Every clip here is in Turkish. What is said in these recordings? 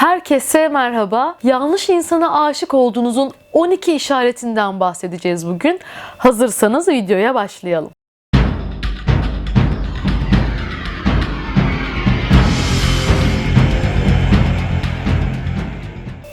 Herkese merhaba. Yanlış insana aşık olduğunuzun 12 işaretinden bahsedeceğiz bugün. Hazırsanız videoya başlayalım.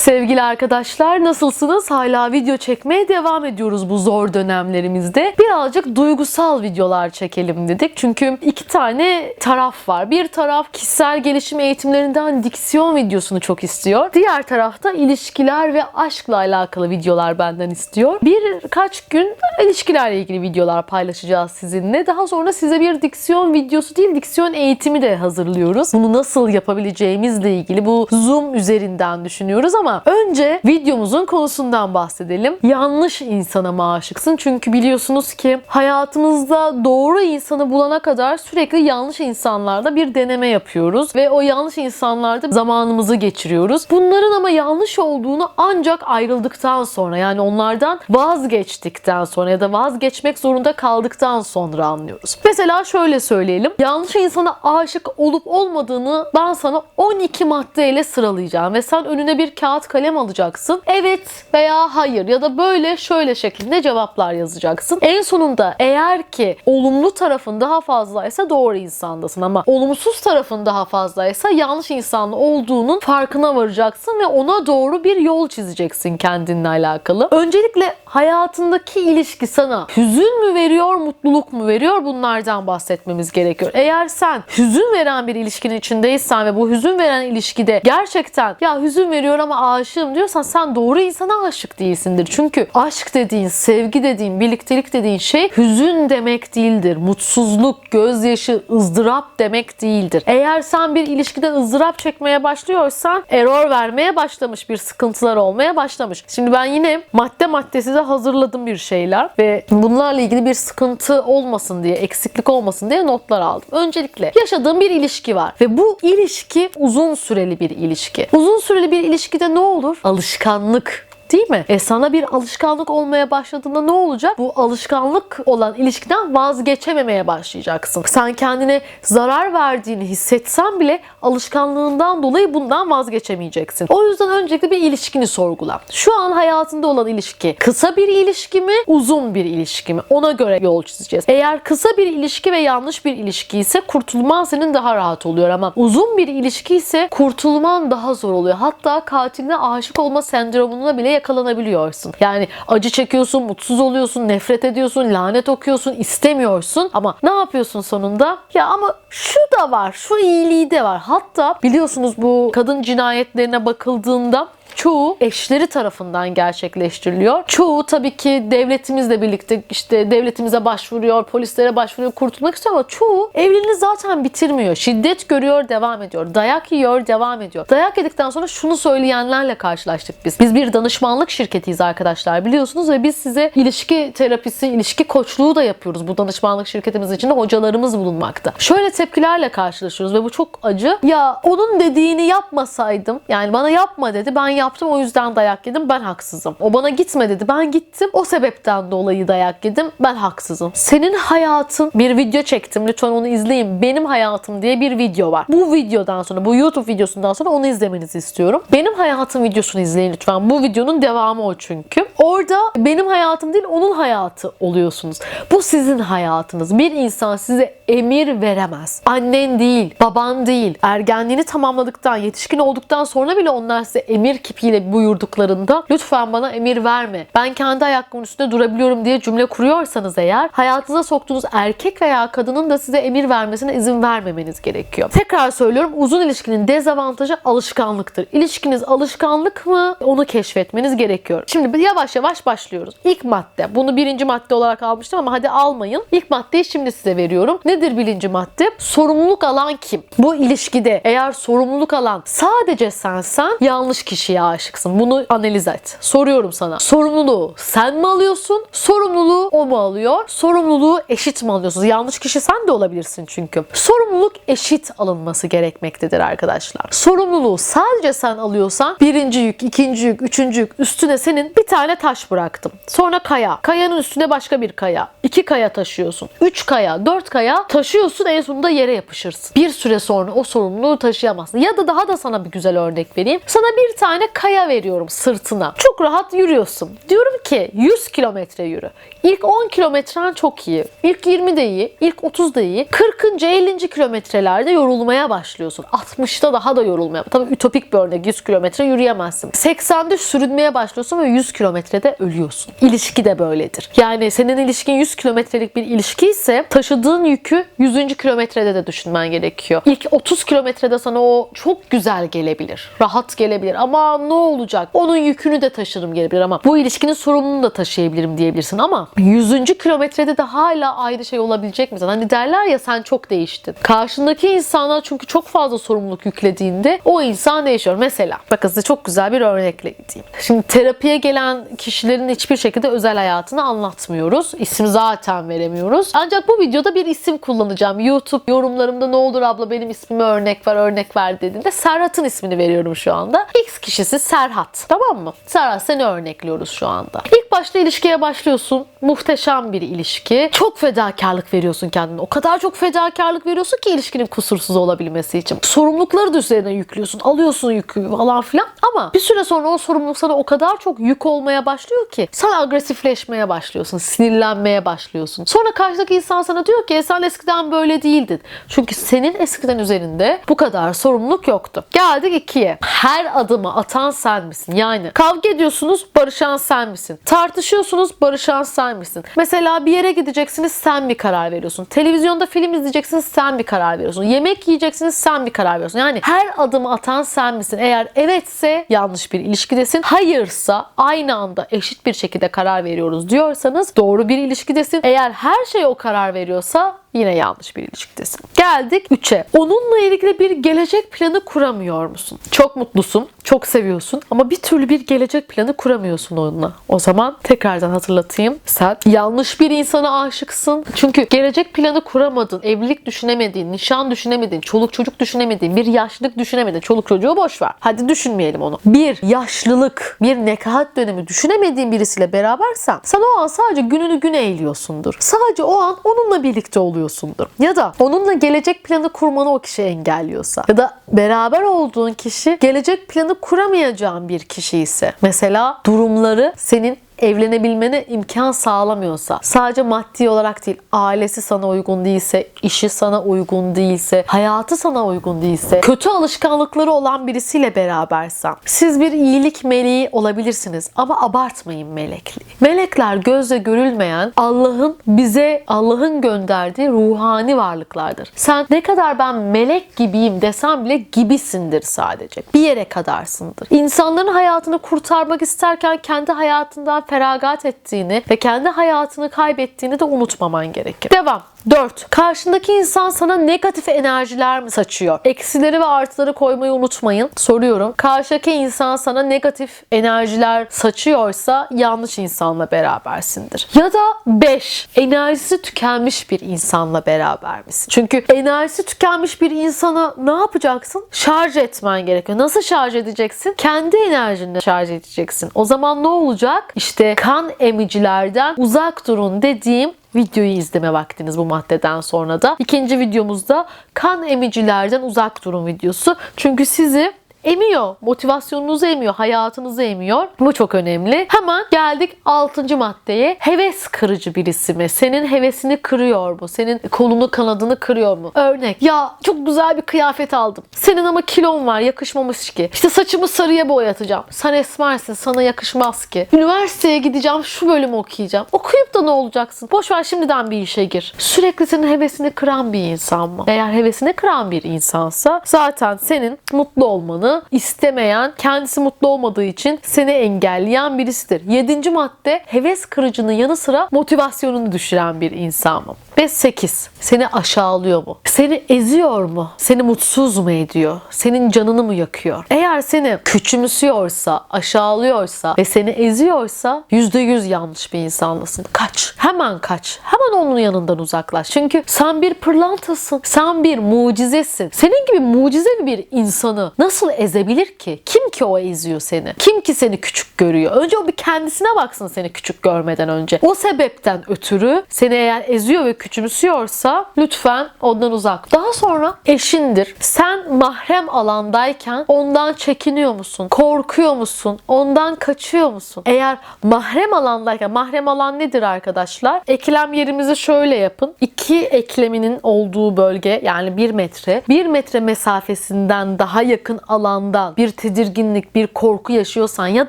Sevgili arkadaşlar nasılsınız? Hala video çekmeye devam ediyoruz bu zor dönemlerimizde. Birazcık duygusal videolar çekelim dedik. Çünkü iki tane taraf var. Bir taraf kişisel gelişim eğitimlerinden diksiyon videosunu çok istiyor. Diğer tarafta ilişkiler ve aşkla alakalı videolar benden istiyor. Birkaç gün ilişkilerle ilgili videolar paylaşacağız sizinle. Daha sonra size bir diksiyon videosu değil, diksiyon eğitimi de hazırlıyoruz. Bunu nasıl yapabileceğimizle ilgili bu Zoom üzerinden düşünüyoruz ama önce videomuzun konusundan bahsedelim. Yanlış insana mı aşıksın? Çünkü biliyorsunuz ki hayatımızda doğru insanı bulana kadar sürekli yanlış insanlarla bir deneme yapıyoruz ve o yanlış insanlarda zamanımızı geçiriyoruz. Bunların ama yanlış olduğunu ancak ayrıldıktan sonra yani onlardan vazgeçtikten sonra ya da vazgeçmek zorunda kaldıktan sonra anlıyoruz. Mesela şöyle söyleyelim. Yanlış insana aşık olup olmadığını ben sana 12 maddeyle sıralayacağım ve sen önüne bir kağıt kalem alacaksın. Evet veya hayır ya da böyle şöyle şeklinde cevaplar yazacaksın. En sonunda eğer ki olumlu tarafın daha fazlaysa doğru insandasın ama olumsuz tarafın daha fazlaysa yanlış insan olduğunun farkına varacaksın ve ona doğru bir yol çizeceksin kendinle alakalı. Öncelikle hayatındaki ilişki sana hüzün mü veriyor, mutluluk mu veriyor bunlardan bahsetmemiz gerekiyor. Eğer sen hüzün veren bir ilişkinin içindeysen ve bu hüzün veren ilişkide gerçekten ya hüzün veriyor ama aşığım diyorsan sen doğru insana aşık değilsindir. Çünkü aşk dediğin, sevgi dediğin, birliktelik dediğin şey hüzün demek değildir. Mutsuzluk, gözyaşı, ızdırap demek değildir. Eğer sen bir ilişkide ızdırap çekmeye başlıyorsan error vermeye başlamış, bir sıkıntılar olmaya başlamış. Şimdi ben yine madde madde size hazırladım bir şeyler ve bunlarla ilgili bir sıkıntı olmasın diye, eksiklik olmasın diye notlar aldım. Öncelikle yaşadığım bir ilişki var ve bu ilişki uzun süreli bir ilişki. Uzun süreli bir ilişkide ne olur? Alışkanlık Değil mi? E sana bir alışkanlık olmaya başladığında ne olacak? Bu alışkanlık olan ilişkiden vazgeçememeye başlayacaksın. Sen kendine zarar verdiğini hissetsen bile alışkanlığından dolayı bundan vazgeçemeyeceksin. O yüzden öncelikle bir ilişkini sorgula. Şu an hayatında olan ilişki kısa bir ilişki mi, uzun bir ilişki mi? Ona göre yol çizeceğiz. Eğer kısa bir ilişki ve yanlış bir ilişki ise kurtulman senin daha rahat oluyor ama uzun bir ilişki ise kurtulman daha zor oluyor. Hatta katiline aşık olma sendromuna bile yakalanabiliyorsun. Yani acı çekiyorsun, mutsuz oluyorsun, nefret ediyorsun, lanet okuyorsun, istemiyorsun ama ne yapıyorsun sonunda? Ya ama şu da var, şu iyiliği de var. Hatta biliyorsunuz bu kadın cinayetlerine bakıldığında çoğu eşleri tarafından gerçekleştiriliyor. Çoğu tabii ki devletimizle birlikte işte devletimize başvuruyor, polislere başvuruyor, kurtulmak istiyor ama çoğu evliliğini zaten bitirmiyor. Şiddet görüyor, devam ediyor. Dayak yiyor, devam ediyor. Dayak yedikten sonra şunu söyleyenlerle karşılaştık biz. Biz bir danışmanlık şirketiyiz arkadaşlar biliyorsunuz ve biz size ilişki terapisi, ilişki koçluğu da yapıyoruz. Bu danışmanlık şirketimiz içinde hocalarımız bulunmakta. Şöyle tepkilerle karşılaşıyoruz ve bu çok acı. Ya onun dediğini yapmasaydım, yani bana yapma dedi, ben yaptım o yüzden dayak yedim ben haksızım. O bana gitme dedi ben gittim o sebepten dolayı dayak yedim ben haksızım. Senin hayatın bir video çektim lütfen onu izleyin. Benim hayatım diye bir video var. Bu videodan sonra bu YouTube videosundan sonra onu izlemenizi istiyorum. Benim hayatım videosunu izleyin lütfen. Bu videonun devamı o çünkü. Orada benim hayatım değil onun hayatı oluyorsunuz. Bu sizin hayatınız. Bir insan size emir veremez. Annen değil, baban değil. Ergenliğini tamamladıktan, yetişkin olduktan sonra bile onlar size emir kipiyle buyurduklarında lütfen bana emir verme. Ben kendi ayaklarımın üstünde durabiliyorum diye cümle kuruyorsanız eğer hayatınıza soktuğunuz erkek veya kadının da size emir vermesine izin vermemeniz gerekiyor. Tekrar söylüyorum uzun ilişkinin dezavantajı alışkanlıktır. İlişkiniz alışkanlık mı? Onu keşfetmeniz gerekiyor. Şimdi yavaş yavaş başlıyoruz. İlk madde. Bunu birinci madde olarak almıştım ama hadi almayın. İlk maddeyi şimdi size veriyorum. Nedir birinci madde? Sorumluluk alan kim? Bu ilişkide eğer sorumluluk alan sadece sensen yanlış kişiye aşıksın? Bunu analiz et. Soruyorum sana. Sorumluluğu sen mi alıyorsun? Sorumluluğu o mu alıyor? Sorumluluğu eşit mi alıyorsunuz? Yanlış kişi sen de olabilirsin çünkü. Sorumluluk eşit alınması gerekmektedir arkadaşlar. Sorumluluğu sadece sen alıyorsan birinci yük, ikinci yük, üçüncü yük üstüne senin bir tane taş bıraktım. Sonra kaya. Kayanın üstüne başka bir kaya. İki kaya taşıyorsun. Üç kaya, dört kaya taşıyorsun en sonunda yere yapışırsın. Bir süre sonra o sorumluluğu taşıyamazsın. Ya da daha da sana bir güzel örnek vereyim. Sana bir tane kaya veriyorum sırtına. Çok rahat yürüyorsun. Diyorum ki 100 kilometre yürü. İlk 10 kilometren çok iyi. İlk 20 de iyi. İlk 30 da iyi. 40. 50. kilometrelerde yorulmaya başlıyorsun. 60'ta daha da yorulmaya. Tabii ütopik bir örnek 100 kilometre yürüyemezsin. 80'de sürünmeye başlıyorsun ve 100 kilometrede ölüyorsun. İlişki de böyledir. Yani senin ilişkin 100 kilometrelik bir ilişki ise taşıdığın yükü 100. kilometrede de düşünmen gerekiyor. İlk 30 kilometrede sana o çok güzel gelebilir. Rahat gelebilir ama ne olacak? Onun yükünü de taşırım gelebilir ama bu ilişkinin sorumluluğunu da taşıyabilirim diyebilirsin ama 100. kilometrede de hala aynı şey olabilecek mi? Hani derler ya sen çok değiştin. Karşındaki insana çünkü çok fazla sorumluluk yüklediğinde o insan değişiyor. Mesela bakın size çok güzel bir örnekle gideyim. Şimdi terapiye gelen kişilerin hiçbir şekilde özel hayatını anlatmıyoruz. İsim zaten veremiyoruz. Ancak bu videoda bir isim kullanacağım. YouTube yorumlarımda ne olur abla benim ismime örnek ver örnek ver dediğinde Serhat'ın ismini veriyorum şu anda. X kişisi Serhat. Tamam mı? Serhat seni örnekliyoruz şu anda. İlk başta ilişkiye başlıyorsun. Muhteşem bir ilişki. Çok fedakarlık veriyorsun kendine. O kadar çok fedakarlık veriyorsun ki ilişkinin kusursuz olabilmesi için. Sorumlulukları da üzerine yüklüyorsun. Alıyorsun yükü falan filan. Ama bir süre sonra o sorumluluk sana o kadar çok yük olmaya başlıyor ki sen agresifleşmeye başlıyorsun. Sinirlenmeye başlıyorsun. Sonra karşıdaki insan sana diyor ki "E, sen eskiden böyle değildin. Çünkü senin eskiden üzerinde bu kadar sorumluluk yoktu. Geldik ikiye. Her adımı atan sen misin? Yani kavga ediyorsunuz barışan sen misin? Tartışıyorsunuz barışan sen misin? Mesela bir yere gideceksiniz sen bir karar veriyorsun. Televizyonda film izleyeceksiniz sen bir karar veriyorsun. Yemek yiyeceksiniz sen bir karar veriyorsun. Yani her adımı atan sen misin? Eğer evetse yanlış bir ilişkidesin. Hayırsa aynı anda eşit bir şekilde karar veriyoruz diyorsanız doğru bir ilişkidesin. Eğer her şey o karar veriyorsa yine yanlış bir ilişkidesin. Geldik 3'e. Onunla ilgili bir gelecek planı kuramıyor musun? Çok mutlusun, çok seviyorsun ama bir türlü bir gelecek planı kuramıyorsun onunla. O zaman tekrardan hatırlatayım. Sen yanlış bir insana aşıksın. Çünkü gelecek planı kuramadın, evlilik düşünemedin, nişan düşünemedin, çoluk çocuk düşünemedin, bir yaşlılık düşünemedin. Çoluk çocuğu boş ver. Hadi düşünmeyelim onu. Bir yaşlılık, bir nekahat dönemi düşünemediğin birisiyle berabersen sen o an sadece gününü gün eğliyorsundur. Sadece o an onunla birlikte oluyorsundur. Ya da onunla gelecek planı kurmanı o kişi engelliyorsa ya da beraber olduğun kişi gelecek planı kuramayacağın bir kişi ise mesela durumları senin evlenebilmene imkan sağlamıyorsa, sadece maddi olarak değil, ailesi sana uygun değilse, işi sana uygun değilse, hayatı sana uygun değilse, kötü alışkanlıkları olan birisiyle berabersen, siz bir iyilik meleği olabilirsiniz ama abartmayın melekliği. Melekler gözle görülmeyen Allah'ın bize Allah'ın gönderdiği ruhani varlıklardır. Sen ne kadar ben melek gibiyim desem bile gibisindir sadece. Bir yere kadarsındır. İnsanların hayatını kurtarmak isterken kendi hayatından feragat ettiğini ve kendi hayatını kaybettiğini de unutmaman gerekir. Devam. 4. Karşındaki insan sana negatif enerjiler mi saçıyor? Eksileri ve artıları koymayı unutmayın. Soruyorum. Karşıdaki insan sana negatif enerjiler saçıyorsa yanlış insanla berabersindir. Ya da 5. Enerjisi tükenmiş bir insanla beraber misin? Çünkü enerjisi tükenmiş bir insana ne yapacaksın? Şarj etmen gerekiyor. Nasıl şarj edeceksin? Kendi enerjinle şarj edeceksin. O zaman ne olacak? İşte kan emicilerden uzak durun dediğim videoyu izleme vaktiniz bu maddeden sonra da. İkinci videomuzda kan emicilerden uzak durun videosu. Çünkü sizi emiyor. Motivasyonunuzu emiyor, hayatınızı emiyor. Bu çok önemli. Hemen geldik 6. maddeye. Heves kırıcı birisi mi? Senin hevesini kırıyor mu? Senin kolunu kanadını kırıyor mu? Örnek. Ya çok güzel bir kıyafet aldım. Senin ama kilon var yakışmamış ki. İşte saçımı sarıya boyatacağım. Sen esmersin sana yakışmaz ki. Üniversiteye gideceğim şu bölümü okuyacağım. Okuyup da ne olacaksın? Boş ver şimdiden bir işe gir. Sürekli senin hevesini kıran bir insan mı? Eğer hevesini kıran bir insansa zaten senin mutlu olmanı istemeyen, kendisi mutlu olmadığı için seni engelleyen birisidir. Yedinci madde heves kırıcının yanı sıra motivasyonunu düşüren bir insan? Ve 8. Seni aşağılıyor mu? Seni eziyor mu? Seni mutsuz mu ediyor? Senin canını mı yakıyor? Eğer seni küçümsüyorsa, aşağılıyorsa ve seni eziyorsa %100 yanlış bir insanlısın. Kaç. Hemen kaç. Hemen onun yanından uzaklaş. Çünkü sen bir pırlantasın. Sen bir mucizesin. Senin gibi mucizevi bir insanı nasıl ezebilir ki? Kim ki o eziyor seni? Kim ki seni küçük görüyor? Önce o bir kendisine baksın seni küçük görmeden önce. O sebepten ötürü seni eğer eziyor ve küçümsüyorsa lütfen ondan uzak. Daha sonra eşindir. Sen mahrem alandayken ondan çekiniyor musun? Korkuyor musun? Ondan kaçıyor musun? Eğer mahrem alandayken mahrem alan nedir arkadaşlar? Eklem yerimizi şöyle yapın. İki ekleminin olduğu bölge yani bir metre. Bir metre mesafesinden daha yakın alandan bir tedirginlik, bir korku yaşıyorsan ya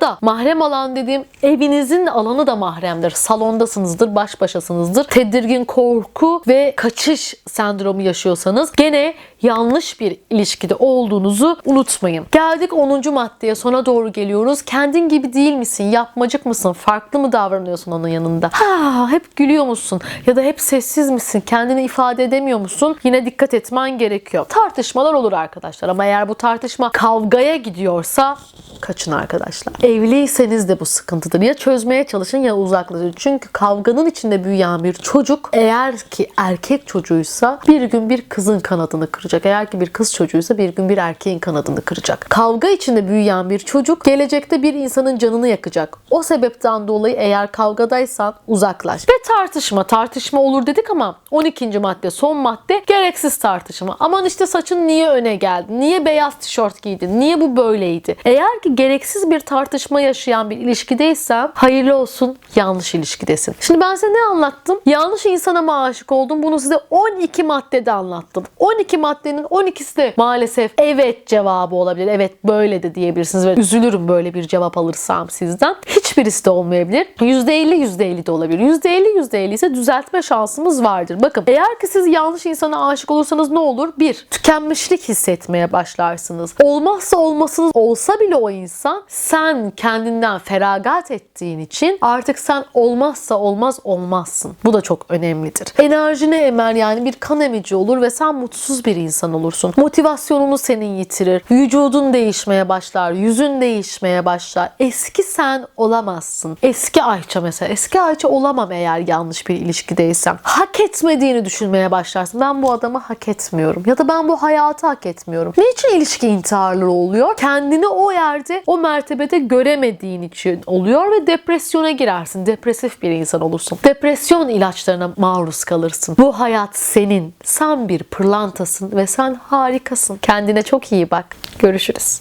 da mahrem alan dediğim evinizin alanı da mahremdir. Salondasınızdır, baş başasınızdır. Tedirgin korku ve kaçış sendromu yaşıyorsanız gene yanlış bir ilişkide olduğunuzu unutmayın. Geldik 10. maddeye sona doğru geliyoruz. Kendin gibi değil misin? Yapmacık mısın? Farklı mı davranıyorsun onun yanında? Ha, hep gülüyor musun? Ya da hep sessiz misin? Kendini ifade edemiyor musun? Yine dikkat etmen gerekiyor. Tartışmalar olur arkadaşlar ama eğer bu tartışma kavgaya gidiyorsa kaçın arkadaşlar. Evliyseniz de bu sıkıntıdır. Ya çözmeye çalışın ya uzaklaşın. Çünkü kavganın içinde büyüyen bir çocuk eğer ki erkek çocuğuysa bir gün bir kızın kanadını kıracak. Eğer ki bir kız çocuğuysa bir gün bir erkeğin kanadını kıracak. Kavga içinde büyüyen bir çocuk gelecekte bir insanın canını yakacak. O sebepten dolayı eğer kavgadaysan uzaklaş. Ve tartışma. Tartışma olur dedik ama 12. madde son madde gereksiz tartışma. Aman işte saçın niye öne geldi? Niye beyaz tişört giydin? Niye bu böyleydi? Eğer ki gereksiz bir tartışma yaşayan bir ilişkideysen hayırlı olsun yanlış ilişkidesin. Şimdi ben size ne anlattım? Yanlış insana mı aşık oldum? Bunu size 12 maddede anlattım. 12 maddenin 12'si de maalesef evet cevabı olabilir. Evet böyle de diyebilirsiniz ve üzülürüm böyle bir cevap alırsam sizden. Hiçbirisi de olmayabilir. %50 %50 de olabilir. %50 %50 ise düzeltme şansımız vardır. Bakın eğer ki siz yanlış insana aşık olursanız ne olur? Bir, tükenmişlik hissetmeye başlarsınız. Olmazsa olmasınız olsa bile o insan sen kendinden feragat ettiğin için artık sen olmazsa olmaz olmazsın. Bu da çok önemlidir. Enerjini emer yani bir kan emici olur ve sen mutsuz bir insan olursun. Motivasyonunu senin yitirir. Vücudun değişmeye başlar. Yüzün değişmeye başlar. Eski sen olamazsın. Eski Ayça mesela. Eski Ayça olamam eğer yanlış bir ilişkideysem. Hak etmediğini düşünmeye başlarsın. Ben bu adamı hak etmiyorum. Ya da ben bu hayatı hak etmiyorum. Niçin ilişki intiharları oluyor? Kendini o yerde, o mertebede göremediğin için oluyor ve depresyona girersin. Depresif bir insan olursun. Depresyon ilaçlarına maruz kalırsın. Bu hayat senin. Sen bir pırlantasın ve sen harikasın. Kendine çok iyi bak. Görüşürüz.